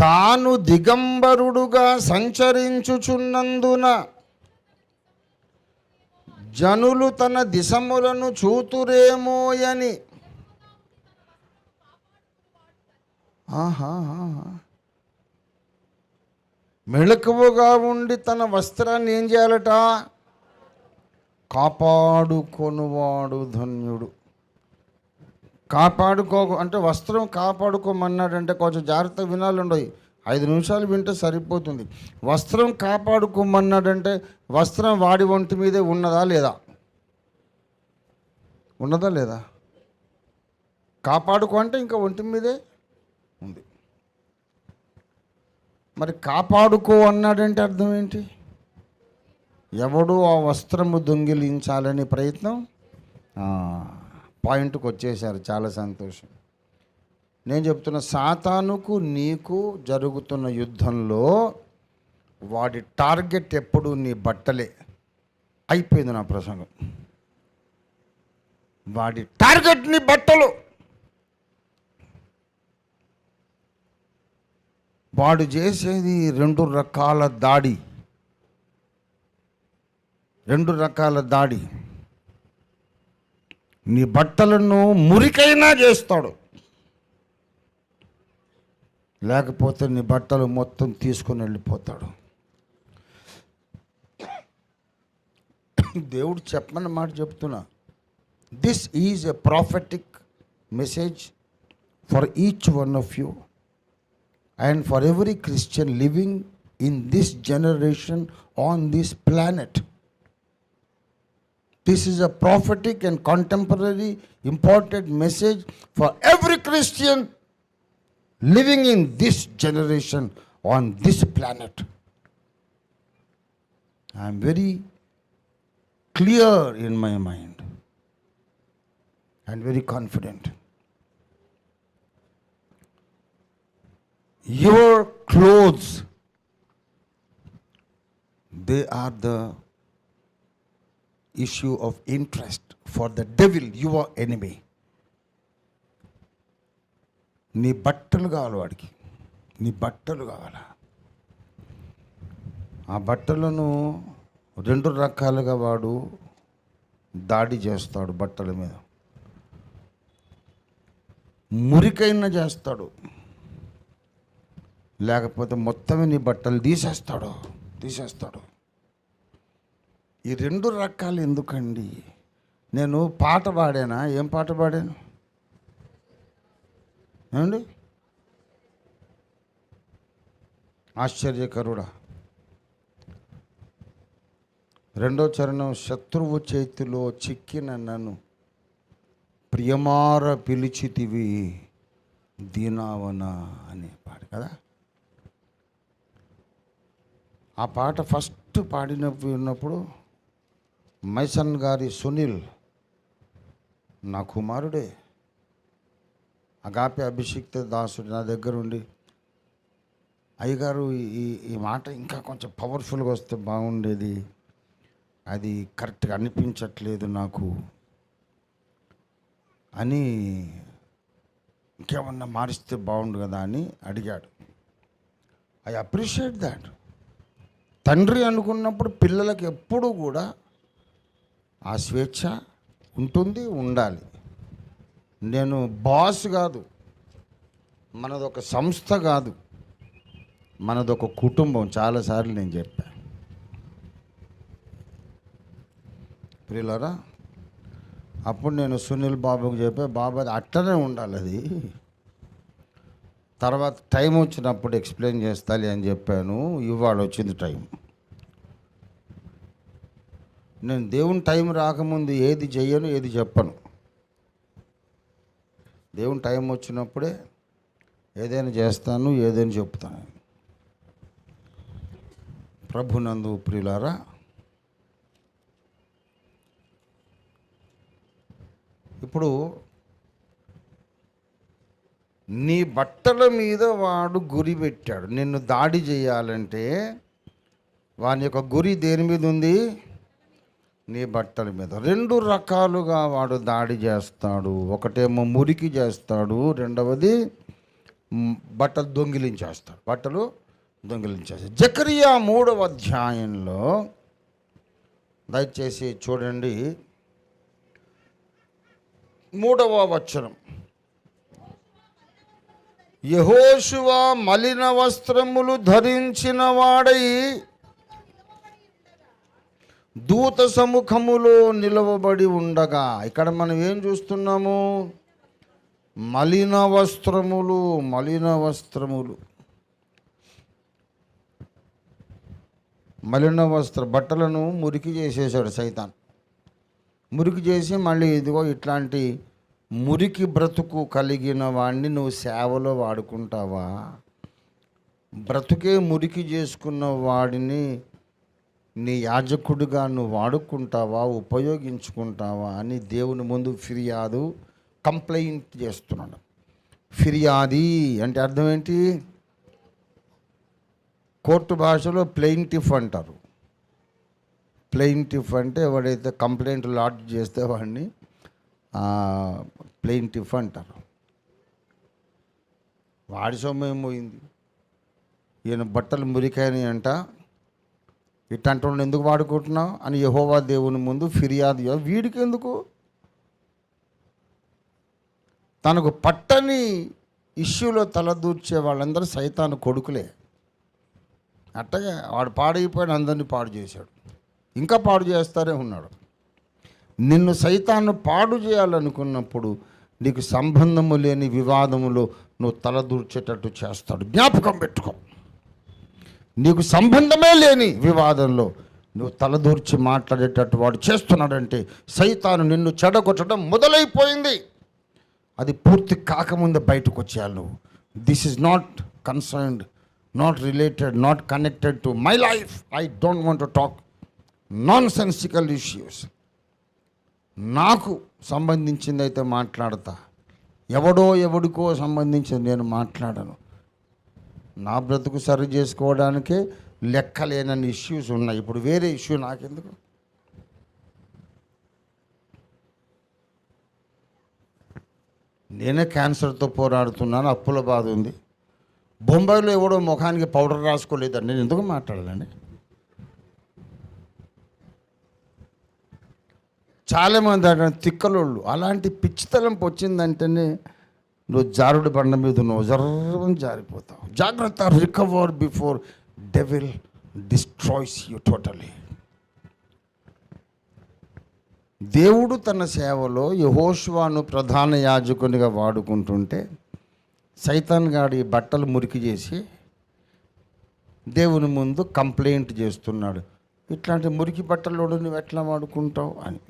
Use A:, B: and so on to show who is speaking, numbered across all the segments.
A: తాను దిగంబరుడుగా సంచరించుచున్నందున జనులు తన దిశములను చూతురేమోయని. ఆహా మెళకువగా ఉండి తన వస్త్రాన్ని ఏం చేయాలట? కాపాడుకొనువాడు ధన్యుడు. కాపాడుకో అంటే వస్త్రం కాపాడుకోమన్నాడంటే కొంచెం జాగ్రత్త వినాలండి. ఐదు నిమిషాలు వింటే సరిపోతుంది. వస్త్రం కాపాడుకోమన్నాడంటే వస్త్రం వాడి ఒంటి మీదే ఉన్నదా లేదా? ఉన్నదా లేదా? కాపాడుకో అంటే ఇంకా ఒంటి మీదే ఉంది. మరి కాపాడుకో అన్నాడంటే అర్థం ఏంటి? ఎవడు ఆ వస్త్రము దొంగిలించాలని ప్రయత్నం? పాయింట్కి వచ్చేసారు చాలా సంతోషం. నేను చెప్తున్న సాతానుకు నీకు జరుగుతున్న యుద్ధంలో వాడి టార్గెట్ ఎప్పుడు నీ బట్టలే. అయిపోయింది నా ప్రసంగం. వాడి టార్గెట్ నీ బట్టలు. వాడు చేసేది రెండు రకాల దాడి. రెండు రకాల దాడి. నీ బట్టలను మురికైనా చేస్తాడు. లేకపోతే నీ బట్టలు మొత్తం తీసుకుని వెళ్ళిపోతాడు. దేవుడు చెప్పమని మాట చెప్తున్నా. This is a prophetic message for each one of you and for every Christian living in this generation on this planet This is a prophetic and contemporary important message for every Christian living in this generation on this planet. I am very clear in my mind and very confident. your clothes they are the issue of interest for the devil your enemy. నీ బట్టలు కావాలి వాడికి. నీ బట్టలు కావాలా? ఆ బట్టలను రెండు రకాలుగా వాడు దాడి చేస్తాడు బట్టల మీద. మురికైనా చేస్తాడు. లేకపోతే మొత్తమే నీ బట్టలు తీసేస్తాడు. తీసేస్తాడు. ఈ రెండు రకాలు ఎందుకండి? నేను పాట పాడానా? ఏం పాట పాడాను? ఏమండి? ఆశ్చర్యకరుడా. రెండో చరణం శత్రువు చేతిలో చిక్కిన నన్ను ప్రియమార పిలిచితివి దీనావన అనే పాట కదా? ఆ పాట ఫస్ట్ పాడినప్పుడు ఉన్నప్పుడు మైసన్ గారి సునీల్ నా కుమారుడే. అగాపే అభిషిక్త దాసుడు నా దగ్గర ఉండి అయ్యగారు ఈ ఈ మాట ఇంకా కొంచెం పవర్ఫుల్గా వస్తే బాగుండేది. అది కరెక్ట్గా అనిపించట్లేదు నాకు. అని ఇంకేమన్నా మారిస్తే బాగుండు కదా అని అడిగాడు. I appreciate that. తండ్రి అనుకున్నప్పుడు పిల్లలకి ఎప్పుడూ కూడా ఆ స్వేచ్ఛ ఉంటుంది ఉండాలి. నేను బాస్ కాదు మనదొక సంస్థ కాదు మనదొక కుటుంబం. చాలాసార్లు నేను చెప్పా. ప్రియులరా అప్పుడు నేను సునీల్ బాబుకి చెప్పా బాబు అది అట్టనే ఉండాలి అది. తర్వాత టైం వచ్చినప్పుడు ఎక్స్ప్లెయిన్ చేస్తాలి అని చెప్పాను. ఇవాళ వచ్చింది టైం. నేను దేవుని టైం రాకముందు ఏది చెయ్యను ఏది చెప్పను దేవుని టైం వచ్చినప్పుడే ఏదైనా చేస్తాను ఏదైనా చెప్తాను ప్రభునందు ప్రియులారా ఇప్పుడు నీ బట్టల మీద వాడు గురి పెట్టాడు. నిన్ను దాడి చేయాలంటే వాని యొక్క గురి దేని మీద ఉంది? నీ బట్టల మీద. రెండు రకాలుగా వాడు దాడి చేస్తాడు. ఒకటేమో మురికి చేస్తాడు. రెండవది బట్టలు దొంగిలించేస్తాడు. బట్టలు దొంగిలించేస్తాడు. జకరియా మూడవ అధ్యాయంలో దయచేసి చూడండి. మూడవ వచనం. యహోశువ మలిన వస్త్రములు ధరించిన వాడై దూత సముఖములో నిలవబడి ఉండగా ఇక్కడ మనం ఏం చూస్తున్నాము? మలిన వస్త్రములు మలిన వస్త్రములు మలిన వస్త్ర బట్టలను మురికి చేసేసాడు సైతాన్. మురికి చేసి మళ్ళీ ఇదిగో ఇట్లాంటి మురికి బ్రతుకు కలిగిన వాడిని నువ్వు సేవలో వాడుకుంటావా? బ్రతుకే మురికి చేసుకున్న వాడిని నీ యాజకుడిగా నువ్వు వాడుకుంటావా ఉపయోగించుకుంటావా అని దేవుని ముందు ఫిర్యాదు కంప్లైంట్ చేస్తున్నాడు. ఫిర్యాది అంటే అర్థం ఏంటి? కోర్టు భాషలో ప్లెయింటిఫ్ అంటారు. ప్లెయింటిఫ్ అంటే ఎవడైతే కంప్లైంట్ లాడ్జ్ చేస్తే వాడిని ప్లెయింటిఫ్ అంటారు. వాడి సొమ్ము ఏం పోయింది? ఈయన బట్టలు మురికాయని అంట ఇట్లాంటి ఎందుకు వాడుకుంటున్నావు? అని యహోవా దేవుని ముందు ఫిర్యాదు వీడికి ఎందుకు తనకు పట్టని ఇష్యూలో తలదూర్చే వాళ్ళందరూ సైతాను కొడుకులే. అట్టగా వాడు పాడైపోయిన అందరినీ పాడు చేశాడు. ఇంకా పాడు చేస్తారే ఉన్నాడు. నిన్ను సైతాన్ని పాడు చేయాలనుకున్నప్పుడు నీకు సంబంధము లేని వివాదములో నువ్వు తలదూర్చేటట్టు చేస్తాడు. జ్ఞాపకం పెట్టుకో. నీకు సంబంధమే లేని వివాదంలో నువ్వు తలదూర్చి మాట్లాడేటట్టు వాడు చేస్తున్నాడంటే సైతాను నిన్ను చెడగొట్టడం మొదలైపోయింది. అది పూర్తి కాకముందే బయటకు వచ్చేయాలి నువ్వు. This is not concerned not related not connected to my life I don't want to talk nonsensical issues నాకు సంబంధించింది అయితే మాట్లాడతా. ఎవడో ఎవడికో సంబంధించింది నేను మాట్లాడను. నా బ్రతుకు సరి చేసుకోవడానికే లెక్కలేనన్ని ఇష్యూస్ ఉన్నాయి. ఇప్పుడు వేరే ఇష్యూ నాకెందుకు? నేనే క్యాన్సర్తో పోరాడుతున్నాను అప్పుల బాధ ఉంది. బొంబాయిలో ఎవడో ముఖానికి పౌడర్ రాసుకోలేదండి నేను ఎందుకు మాట్లాడాలండి చాలామంది అంటారు తిక్కలోళ్ళు అలాంటి పిచ్చితలంపు వచ్చిందంటేనే నువ్వు జారుడు బండ మీద నువ్వు జర్రం జారిపోతావు. జాగ్రత్త recover before devil destroys you totally దేవుడు తన సేవలో యహోష్వాను ప్రధాన యాజకునిగా వాడుకుంటుంటే సైతాన్ గాడి బట్టలు మురికి చేసి దేవుని ముందు కంప్లైంట్ చేస్తున్నాడు. ఇట్లాంటి మురికి బట్టలు నువ్వు ఎట్లా వాడుకుంటావు అని.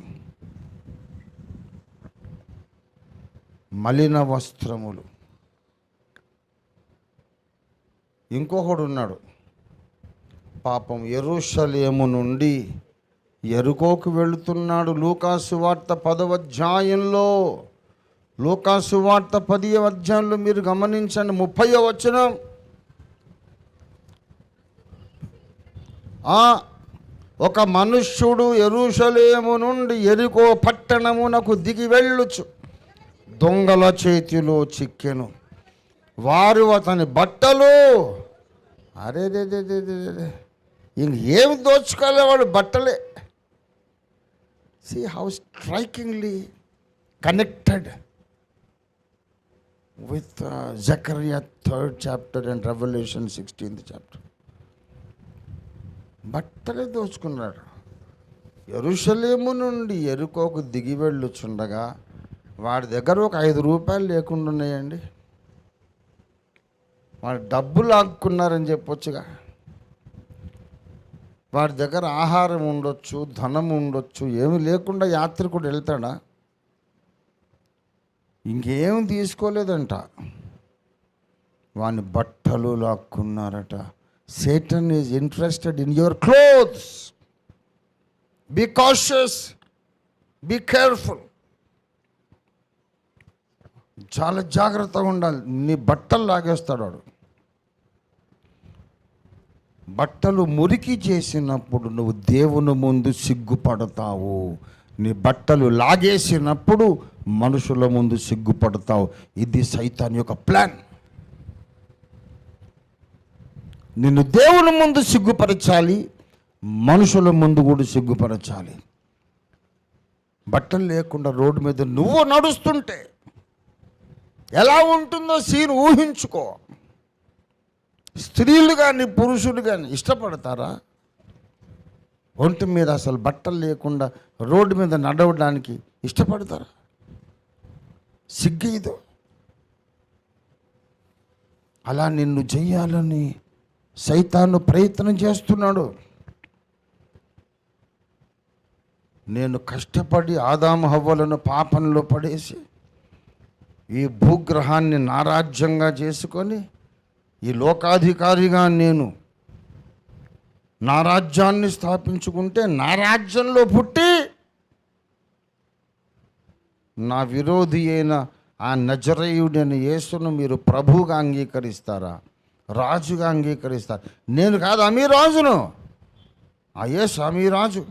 A: మలిన వస్త్రములు. ఇంకొకడు ఉన్నాడు. పాపం ఎరుషలేము నుండి ఎరుకోకు వెళుతున్నాడు లూకాసు వార్త పదవధ్యాయంలో లూకాసు వార్త పది అధ్యాయంలో మీరు గమనించండి. ముప్పై వచనం. ఒక మనుష్యుడు ఎరుషలేము నుండి ఎరుకో పట్టణమునకు దిగి వెళ్ళుచు. దొంగల చేతిలో చిక్కెను. వారు అతని బట్టలు. అరే రే రే రే రే ఇంక ఏమి దోచుకోలే వాడు బట్టలే. See how strikingly connected with Zechariah third chapter and revelation sixteenth chapter బట్టలే దోచుకున్నాడు. ఎరుషలేము నుండి ఎరుకోకు దిగి వెళ్ళుచుండగా వాడి దగ్గర ఒక ఐదు రూపాయలు లేకుండా ఉన్నాయండి. వాడు డబ్బు లాక్కున్నారని చెప్పొచ్చుగా. వాడి దగ్గర ఆహారం ఉండొచ్చు ధనం ఉండొచ్చు ఏమి లేకుండా యాత్రికుడు వెళ్తాడా? ఇంకేం తీసుకోలేదంట. వాని బట్టలు లాక్కున్నారట. Satan is interested in your clothes be cautious be careful చాలా జాగ్రత్తగా ఉండాలి. నీ బట్టలు లాగేస్తాడు వాడు. బట్టలు మురికి చేసినప్పుడు నువ్వు దేవుని ముందు సిగ్గుపడతావు. నీ బట్టలు లాగేసినప్పుడు మనుషుల ముందు సిగ్గుపడతావు. ఇది సైతాన్ యొక్క ప్లాన్. నిన్ను దేవుని ముందు సిగ్గుపరచాలి మనుషుల ముందు కూడా సిగ్గుపరచాలి. బట్టలు లేకుండా రోడ్డు మీద నువ్వు నడుస్తుంటే ఎలా ఉంటుందో సీన్ ఊహించుకో. స్త్రీలు కానీ పురుషులు కానీ ఇష్టపడతారా? ఒంటి మీద అసలు బట్టలు లేకుండా రోడ్డు మీద నడవడానికి ఇష్టపడతారా? సిగ్గేదో. అలా నిన్ను చెయ్యాలని సైతాను ప్రయత్నం చేస్తున్నాడు. నేను కష్టపడి ఆదాము హవ్వలను పాపంలో పడేసి ఈ భూగ్రహాన్ని నారాజ్యంగా చేసుకొని ఈ లోకాధికారిగా నేను నా రాజ్యాన్ని స్థాపించుకుంటే నా రాజ్యంలో పుట్టి నా విరోధి అయిన ఆ నజరేయుడైన యేసును మీరు ప్రభువుగా అంగీకరిస్తారా? రాజుగా అంగీకరిస్తారు? నేను కాదు అమీ రాజును ఆ యేసు అమీ రాజు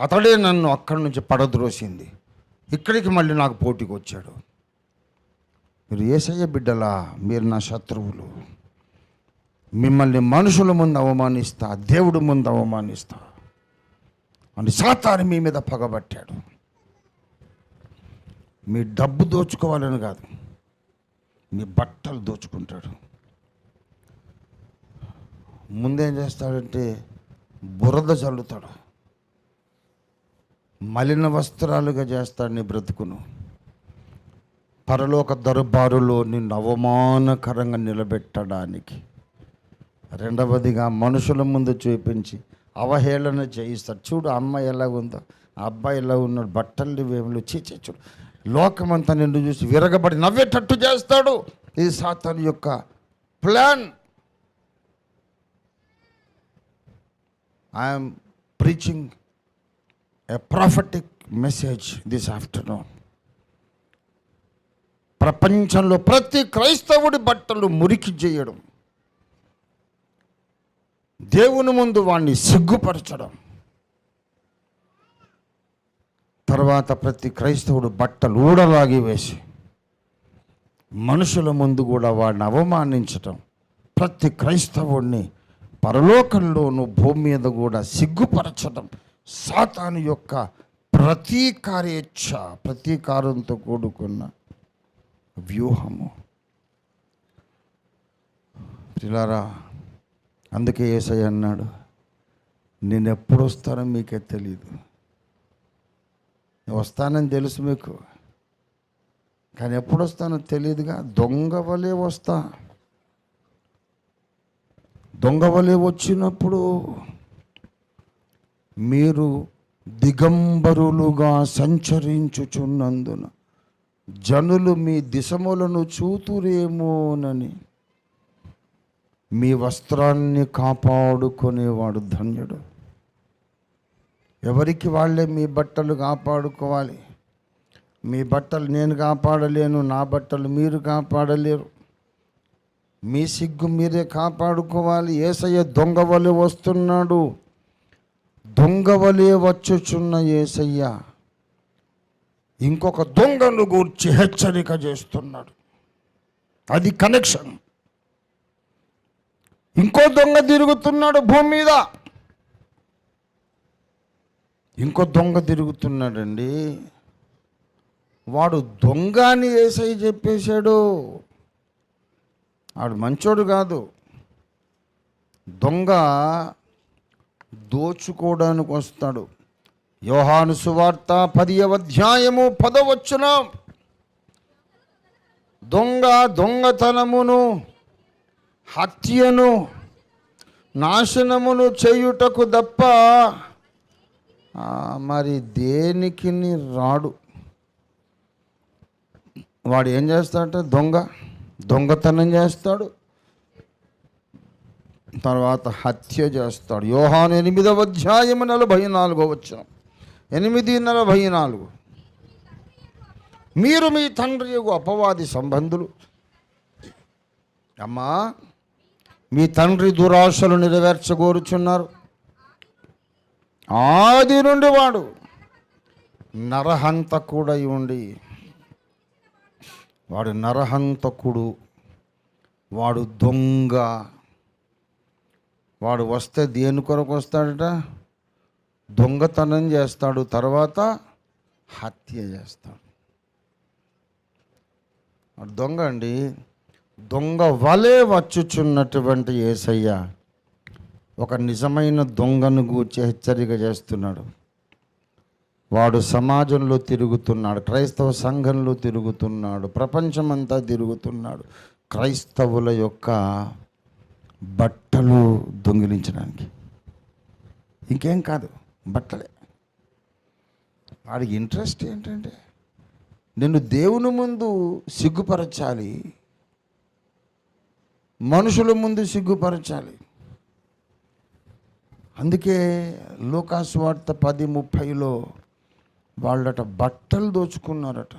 A: అతడే నన్ను అక్కడి నుంచి పడద్రోసింది. ఇక్కడికి మళ్ళీ నాకు పోటీకి వచ్చాడు మీరు ఏసయ్య బిడ్డలా మీరు నా శత్రువులు. మిమ్మల్ని మనుషుల ముందు అవమానిస్తా దేవుడి ముందు అవమానిస్తా. అని సాతాను మీ మీద పగబట్టాడు. మీ డబ్బు దోచుకోవాలని కాదు మీ బట్టలు దోచుకుంటాడు. ముందేం చేస్తాడంటే బురద చల్లుతాడు మలిన వస్త్రాలుగా చేస్తాడు నీ బ్రతుకును. పరలోక దరుబారులో నిన్ను అవమానకరంగా నిలబెట్టడానికి. రెండవదిగా మనుషుల ముందు చూపించి అవహేళన చేయిస్తాడు చూడు అమ్మ ఎలా ఉందో ఆ అబ్బాయి ఎలా ఉన్నాడు బట్టలు వేములు చీచే చూడు. లోకమంతా నిన్ను చూసి విరగబడి నవ్వేటట్టు చేస్తాడు. ఈ సాతాను యొక్క plan. I'm preaching a prophetic message this afternoon ప్రపంచంలో ప్రతి క్రైస్తవుడి బట్టలు మురికి చేయడం దేవుని ముందు వాణ్ణి సిగ్గుపరచడం తర్వాత ప్రతి క్రైస్తవుడు బట్టలు ఊడలాగి వేసి మనుషుల ముందు కూడా వాడిని అవమానించటం ప్రతి క్రైస్తవుడిని పరలోకంలోనూ భూమి మీద కూడా సిగ్గుపరచడం సాతాను యొక్క ప్రతీకారేచ్ఛ ప్రతీకారంతో కూడుకున్న వ్యూహము. పిల్లారా అందుకే ఏసై అన్నాడు నేను ఎప్పుడు వస్తానో మీకే తెలియదు నేను వస్తానని తెలుసు మీకు కానీ ఎప్పుడు వస్తానో తెలియదుగా దొంగ వలె వస్తా. దొంగ వచ్చినప్పుడు మీరు దిగంబరులుగా సంచరించుచున్నందున జనులు మీ దిశములను చూతురేమోనని. మీ వస్త్రాన్ని కాపాడుకునేవాడు ధన్యుడు. ఎవరికి వాళ్ళే మీ బట్టలు కాపాడుకోవాలి? మీ బట్టలు నేను కాపాడలేను నా బట్టలు మీరు కాపాడలేరు. మీ సిగ్గు మీరే కాపాడుకోవాలి. ఏసయ్య దొంగవలే వస్తున్నాడు. దొంగవలే వచ్చుచున్న ఏసయ్య. ఇంకొక దొంగను గూర్చి హెచ్చరిక చేస్తున్నాడు. అది కనెక్షన్ ఇంకో దొంగ తిరుగుతున్నాడు భూమి మీద. ఇంకో దొంగ తిరుగుతున్నాడండి. వాడు దొంగ అని ఏసై చెప్పేశాడు. వాడు మంచోడు కాదు. దొంగ దోచుకోవడానికి వస్తాడు. యోహాను సువార్త పదియవ అధ్యాయము పదవచ్చున దొంగ దొంగతనమును హత్యను నాశనమును చేయుటకు తప్ప మరి దేనికి రాడు? వాడు ఏం చేస్తాడంటే దొంగ దొంగతనం చేస్తాడు. తర్వాత హత్య చేస్తాడు. యోహాను ఎనిమిదవ అధ్యాయము నలభై నాలుగో వచ్చినాం ఎనిమిది నలభై నాలుగు. మీరు మీ తండ్రి యొక్క అపవాది సంబంధులు. అమ్మా మీ తండ్రి దురాశలు నెరవేర్చగోరుచున్నారు. ఆది నుండి వాడు నరహంతకుడై ఉండి వాడు నరహంతకుడు వాడు దొంగ. వాడు వస్తే దేని కొరకు వస్తాడట? దొంగతనం చేస్తాడు తర్వాత హత్య చేస్తాడు. దొంగ అండి దొంగ వలే వచ్చుచున్నటువంటి ఏసయ్య ఒక నిజమైన దొంగను గూర్చి హెచ్చరిక చేస్తున్నాడు. వాడు సమాజంలో తిరుగుతున్నాడు క్రైస్తవ సంఘంలో తిరుగుతున్నాడు ప్రపంచమంతా తిరుగుతున్నాడు. క్రైస్తవుల యొక్క బట్టలు దొంగిలించడానికి. ఇంకేం కాదు. బట్టలే. వాడికి ఇంట్రెస్ట్ ఏంటంటే నిన్ను దేవుని ముందు సిగ్గుపరచాలి మనుషుల ముందు సిగ్గుపరచాలి. అందుకే లోకాసు వార్త పది ముప్పైలో వాళ్ళట బట్టలు దోచుకున్నారట.